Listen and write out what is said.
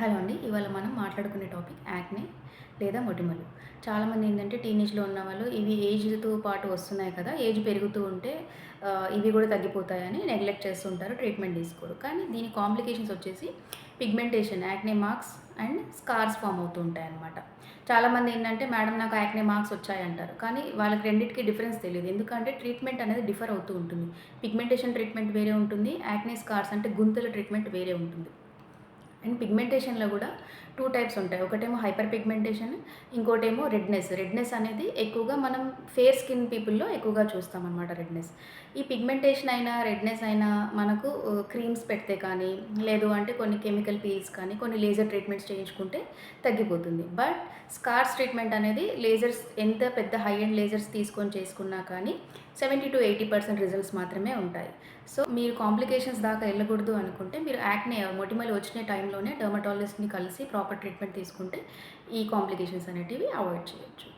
Hello అండి ఇవాళ మనం మాట్లాడుకునే టాపిక్ యాక్నే లేదా మొటిమలు. చాలామంది ఏంటంటే టీనేజ్లో ఉన్న వాళ్ళు ఇవి ఏజ్తో పాటు వస్తున్నాయి కదా ఏజ్ పెరుగుతూ ఉంటే ఇవి కూడా తగ్గిపోతాయని నెగ్లెక్ట్ చేస్తుంటారు ట్రీట్మెంట్ తీసుకోరు కానీ దీని కాంప్లికేషన్స్ వచ్చేసి pigmentation acne marks and scars form అవుతూ ఉంటాయి అన్నమాట. చాలామంది ఏంటంటే మేడం నాకు యాక్నే మార్క్స్ వచ్చాయంటారు కానీ వాళ్ళకి రెండింటికి డిఫరెన్స్ తెలియదు. ఎందుకంటే ట్రీట్మెంట్ అనేది డిఫర్ అవుతూ ఉంటుంది. పిగ్మెంటేషన్ ట్రీట్మెంట్ వేరే ఉంటుంది యాక్నే స్కార్స్ అంటే గుంతల ట్రీట్మెంట్ వేరే ఉంటుంది. అండ్ పిగ్మెంటేషన్లో కూడా టూ టైప్స్ ఉంటాయి. ఒకటేమో హైపర్ పిగ్మెంటేషన్ ఇంకోటేమో రెడ్నెస్ రెడ్నెస్ అనేది ఎక్కువగా మనం ఫేర్ స్కిన్ పీపుల్లో ఎక్కువగా చూస్తాం అనమాట రెడ్నెస్ ఈ పిగ్మెంటేషన్ అయినా రెడ్నెస్ అయినా మనకు క్రీమ్స్ పెడితే కానీ లేదు అంటే కొన్ని కెమికల్ పీల్స్ కానీ కొన్ని లేజర్ ట్రీట్మెంట్స్ చేయించుకుంటే తగ్గిపోతుంది. బట్ స్కార్స్ ట్రీట్మెంట్ అనేది లేజర్స్ ఎంత పెద్ద హై అండ్ లేజర్స్ తీసుకొని చేసుకున్నా కానీ seventy to eighty percent results మాత్రమే ఉంటాయి. సో మీరు కాంప్లికేషన్స్ దాకా వెళ్ళకూడదు అనుకుంటే మీరు యాక్నే మొటిమలు వచ్చిన టైంలోనే డర్మటాలజిస్ట్ని కలిసి ప్రాపర్ ట్రీట్మెంట్ తీసుకుంటే ఈ కాంప్లికేషన్స్ అనేటివి అవాయిడ్ చేయొచ్చు.